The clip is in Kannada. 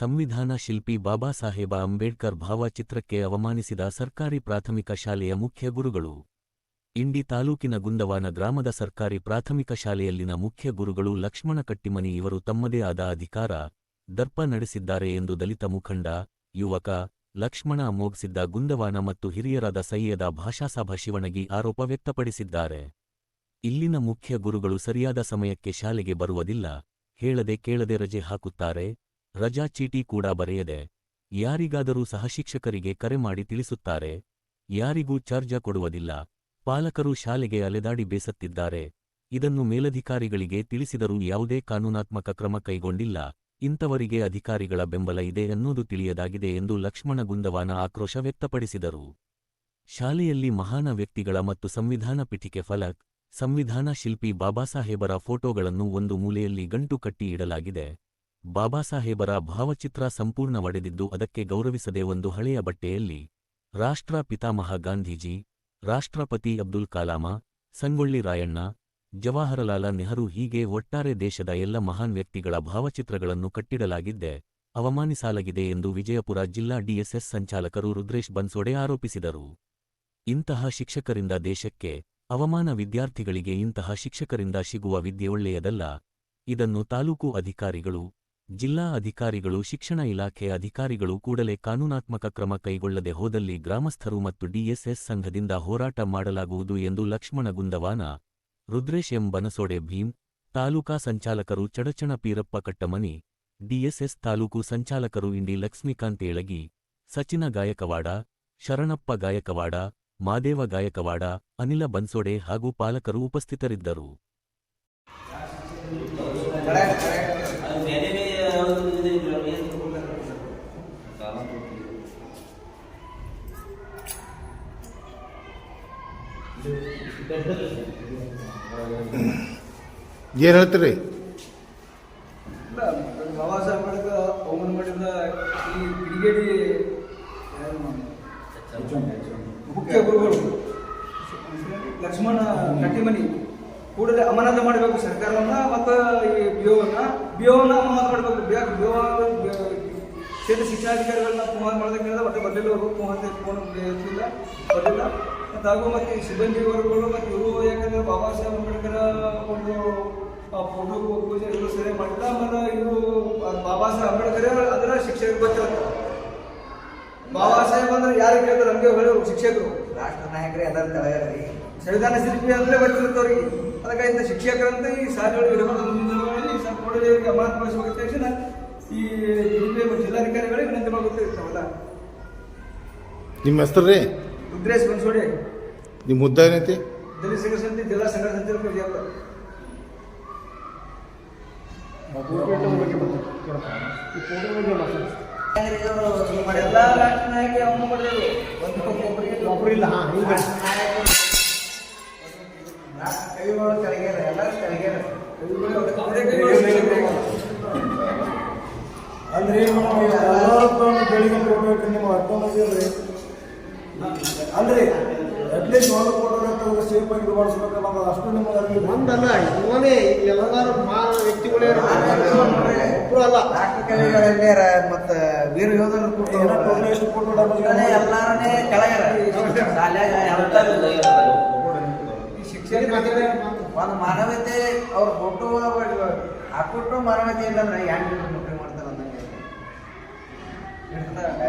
ಸಂವಿಧಾನ ಶಿಲ್ಪಿ ಬಾಬಾ ಸಾಹೇಬ ಅಂಬೇಡ್ಕರ್ ಭಾವಚಿತ್ರಕ್ಕೆ ಅವಮಾನಿಸಿದ ಸರ್ಕಾರಿ ಪ್ರಾಥಮಿಕ ಶಾಲೆಯ ಮುಖ್ಯ ಗುರುಗಳು. ಇಂಡಿ ತಾಲೂಕಿನ ಗುಂದವಾನ ಗ್ರಾಮದ ಸರ್ಕಾರಿ ಪ್ರಾಥಮಿಕ ಶಾಲೆಯಲ್ಲಿನ ಮುಖ್ಯ ಗುರುಗಳು ಲಕ್ಷ್ಮಣ ಕಟ್ಟಿಮನಿ ಇವರು ತಮ್ಮದೇ ಆದ ಅಧಿಕಾರ, ದರ್ಪ ನಡೆಸಿದ್ದಾರೆ ಎಂದು ದಲಿತ ಮುಖಂಡ, ಯುವಕ ಲಕ್ಷ್ಮಣ ಮೋಗ್ಸಿದ್ದ ಗುಂದವಾನ ಮತ್ತು ಹಿರಿಯರಾದ ಸೈಯದ ಭಾಷಾಸಭಾ ಶಿವಣಗಿ ಆರೋಪ ವ್ಯಕ್ತಪಡಿಸಿದ್ದಾರೆ. ಇಲ್ಲಿನ ಮುಖ್ಯ ಗುರುಗಳು ಸರಿಯಾದ ಸಮಯಕ್ಕೆ ಶಾಲೆಗೆ ಬರುವುದಿಲ್ಲ, ಹೇಳದೆ ಕೇಳದೆ ರಜೆ ಹಾಕುತ್ತಾರೆ ರಜಾ ಚೀಟಿ ಕೂಡ ಬರೆಯದೆ, ಯಾರಿಗಾದರೂ ಸಹಶಿಕ್ಷಕರಿಗೆ ಕರೆ ಮಾಡಿ ತಿಳಿಸುತ್ತಾರೆ, ಯಾರಿಗೂ ಚಾರ್ಜ ಕೊಡುವುದಿಲ್ಲ, ಪಾಲಕರು ಶಾಲೆಗೆ ಅಲೆದಾಡಿ ಬೇಸತ್ತಿದ್ದಾರೆ, ಇದನ್ನು ಮೇಲಧಿಕಾರಿಗಳಿಗೆ ತಿಳಿಸಿದರೂ ಯಾವುದೇ ಕಾನೂನಾತ್ಮಕ ಕ್ರಮ ಕೈಗೊಂಡಿಲ್ಲ, ಇಂಥವರಿಗೆ ಅಧಿಕಾರಿಗಳ ಬೆಂಬಲ ಇದೆ ಎನ್ನುವುದು ತಿಳಿಯದಾಗಿದೆ ಎಂದು ಲಕ್ಷ್ಮಣ ಗುಂದವಾನ ಆಕ್ರೋಶ ವ್ಯಕ್ತಪಡಿಸಿದರು. ಶಾಲೆಯಲ್ಲಿ ಮಹಾನ ವ್ಯಕ್ತಿಗಳ ಮತ್ತು ಸಂವಿಧಾನ ಪೀಠಿಕೆ ಫಲಕ್, ಸಂವಿಧಾನ ಶಿಲ್ಪಿ ಬಾಬಾಸಾಹೇಬರ ಫೋಟೋಗಳನ್ನು ಒಂದು ಮೂಲೆಯಲ್ಲಿ ಗಂಟು ಕಟ್ಟಿ ಇಡಲಾಗಿದೆ. ಬಾಬಾಸಾಹೇಬರ ಭಾವಚಿತ್ರ ಸಂಪೂರ್ಣ ಒಡೆದಿದ್ದು ಅದಕ್ಕೆ ಗೌರವಿಸದೆ ಒಂದು ಹಳೆಯ ಬಟ್ಟೆಯಲ್ಲಿ ರಾಷ್ಟ್ರ ಪಿತಾಮಹ ಗಾಂಧೀಜಿ, ರಾಷ್ಟ್ರಪತಿ ಅಬ್ದುಲ್ ಕಲಾಮ, ಸಂಗೊಳ್ಳಿ ರಾಯಣ್ಣ, ಜವಾಹರಲಾಲ ನೆಹರು ಹೀಗೆ ಒಟ್ಟಾರೆ ದೇಶದ ಎಲ್ಲ ಮಹಾನ್ ವ್ಯಕ್ತಿಗಳ ಭಾವಚಿತ್ರಗಳನ್ನು ಕಟ್ಟಿಡಲಾಗಿದ್ದೆ ಅವಮಾನಿಸಲಾಗಿದೆ ಎಂದು ವಿಜಯಪುರ ಜಿಲ್ಲಾ ಡಿಎಸ್ಎಸ್ ಸಂಚಾಲಕರು ರುದ್ರೇಶ್ ಬನ್ಸೋಡೆ ಆರೋಪಿಸಿದರು. ಇಂತಹ ಶಿಕ್ಷಕರಿಂದ ದೇಶಕ್ಕೆ ಅವಮಾನ ವಿದ್ಯಾರ್ಥಿಗಳಿಗೆ ಇಂತಹ ಶಿಕ್ಷಕರಿಂದ ಸಿಗುವ ವಿದ್ಯೆ ಒಳ್ಳೆಯದಲ್ಲ. ಇದನ್ನು ತಾಲೂಕು ಅಧಿಕಾರಿಗಳು ಜಿಲ್ಲಾ ಅಧಿಕಾರಿಗಳು, ಶಿಕ್ಷಣ ಇಲಾಖೆ ಅಧಿಕಾರಿಗಳು ಕೂಡಲೇ ಕಾನೂನಾತ್ಮಕ ಕ್ರಮ ಕೈಗೊಳ್ಳದೆ ಹೋದಲ್ಲಿ ಗ್ರಾಮಸ್ಥರು ಮತ್ತು ಡಿಎಸ್ಎಸ್ ಸಂಘದಿಂದ ಹೋರಾಟ ಮಾಡಲಾಗುವುದು ಎಂದು ಲಕ್ಷ್ಮಣ ಗುಂದವಾನ, ರುದ್ರೇಶ್ ಎಂ. ಬನಸೋಡೆ ಭೀಮ್, ತಾಲೂಕಾ ಸಂಚಾಲಕರು ಚಡಚಣ ಪೀರಪ್ಪ ಕಟ್ಟಮನಿ, ಡಿಎಸ್ಎಸ್ ತಾಲೂಕು ಸಂಚಾಲಕರು ಇಂಡಿ ಲಕ್ಷ್ಮೀಕಾಂತ್ ಏಳಗಿ, ಸಚಿನ ಗಾಯಕವಾಡ, ಶರಣಪ್ಪ ಗಾಯಕವಾಡ, ಮಾದೇವ ಗಾಯಕವಾಡ, ಅನಿಲ ಬನ್ಸೋಡೆ ಹಾಗೂ ಪಾಲಕರು ಉಪಸ್ಥಿತರಿದ್ದರು ಅದು ಬೇರೆ ಬೇರೆ ಯಾವ್ದು ಇದೆ ಇದ್ರ ಏನು ಏನು ಹೇಳ್ತೀರಿ? ಇಲ್ಲ ಬಾಬಾ ಸಾಹೇಬ್ ಅಂಬೇಡ್ಕರ್ ಮಾಡಿದ ಈ ಕಿಡಿಗೇಡಿ ಮುಖ್ಯ ಗುರುಗಳು ಲಕ್ಷ್ಮಣ ಕಟ್ಟಿಮನಿ. ಕೂಡಲೇ ಅಮಾನತ ಮಾಡಬೇಕು ಸರ್ಕಾರವನ್ನ, ಮತ್ತು ಈ ಬಿಯೋವನ್ನ ಬಿಯೋವನ್ನ ಅಮಾನತ ಮಾಡಬೇಕು. ಬಿಒ ಕ್ಷೇತ್ರ ಶಿಕ್ಷಣಾಧಿಕಾರಿಗಳನ್ನ ಫೋನ್ ಮಾಡೋದಕ್ಕೆ ಹೇಳಿದ್ರೆ ಮತ್ತೆ ಬರಲಿಲ್ಲ ಅವರು ಫೋನ್ ಫೋನ್ ಎತ್ತಿಲ್ಲ ಬರಲಿಲ್ಲ ಮತ್ತು ಹಾಗೂ ಮತ್ತೆ ಈ ಸಿಬ್ಬಂದಿ ವರ್ಗಗಳು ಮತ್ತೆ ಇವರು ಯಾಕಂದ್ರೆ ಬಾಬಾ ಸಾಹೇಬ್ ಅಂಬೇಡ್ಕರ ಒಂದು ಫೋಟೋ ಪೂಜೆ ಇವರು ಸರಿ ಮಾಡಿಲ್ಲ ಆಮೇಲೆ ಇವರು ಬಾಬಾ ಸಾಹೇಬ್ ಅಂಬೇಡ್ಕರ್ ಅದರ ಶಿಕ್ಷಕರು ಗೊತ್ತಿರುತ್ತೆ ಬಾಬಾ ಸಾಹೇಬ್ ಅಂದ್ರೆ ಯಾರು ಕೇಳ್ತಾರೆ? ನಮಗೆ ಹೊರ ಶಿಕ್ಷಕರು. ರಾಷ್ಟ್ರ ನಾಯಕರೇ ಅದರ ತಳಗರಿ ಸಂವಿಧಾನ ಶಿಲ್ಪಿ ಅಂದ್ರೆ ಬರ್ತಿರ್ತವ್ರಿ ಅದಕ್ಕೆ ಇಂಥ ಶಿಕ್ಷಕರಂತ ಈ ಶಾಲೆಗಳು ಇರಬಹುದು ಮುಂದಿನ ದಿನಗಳಲ್ಲಿ ಸ್ವಲ್ಪ ಕೂಡಲೇ ಇವರಿಗೆ ಅಮಾನತುಗೊಳಿಸಬೇಕು ತಕ್ಷಣ ಈ ಜಿಲ್ಲೆ ಜಿಲ್ಲಾಧಿಕಾರಿಗಳಿಗೆ ವಿನಂತಿ ನಿಮ್ಮ ಹೆಸರು ರೀ? ರುದ್ರೇಶ್ ಬನ್ಸೋಡಿ. ನಿಮ್ಮ ಮುದ್ದ ಏನೈತಿ? ದಲಿತ ಸಂಘ ಸಮಿತಿ ಜಿಲ್ಲಾ ಸಂಘ ಸಮಿತಿ ವಿಜಯಪುರ ಎಲ್ಲ ರಾಷ್ಟ್ರ ನಾಯಕ ಅವನು ಮಾಡಿದ್ರು ಒಂದು ಒಬ್ಬರಿಗೆ ಹಾ ಕೈಗಳು ಎಲ್ಲರೂ ಅಂದ್ರೆ ಎಲ್ಲರನ್ನು ಬೆಳಿಗ್ಗೆ ಕೊಡ್ಬೇಕು ನಿಮ್ಮ ಅರ್ಥವಾಗಿರ್ರಿ ಅಲ್ರಿ ಅಟ್ಲೀಸ್ಟ್ ಒಂದು ಫೋಟೋ ಸೇಫ್ ಆಗಿ ಮಾಡಿಸ್ಬೇಕಲ್ಲ ಅಷ್ಟು ನಿಮಗೆ ಅರಿವಿಲ್ಲ ಒಂದಲ್ಲ ಇವನೇ ಎಲ್ಲರೂ ಮಾನ ವ್ಯಕ್ತಿಗಳೇ ಅಲ್ಲ. ಮತ್ತು ಮತ್ತ ವೀರ ಯೋಧರು ಏನೋ ಎಷ್ಟು ಫೋಟೋ ಶಾಲ್ಯಾಗ ಈ ಶಿಕ್ಷಣ ಒಂದು ಮಾನವತೆ ಅವ್ರ ಫೋಟೋ ಹಾಕೊಟ್ಟು ಮಾನವತೆ ಇಲ್ಲ ಹೆಂಗ್ 就是在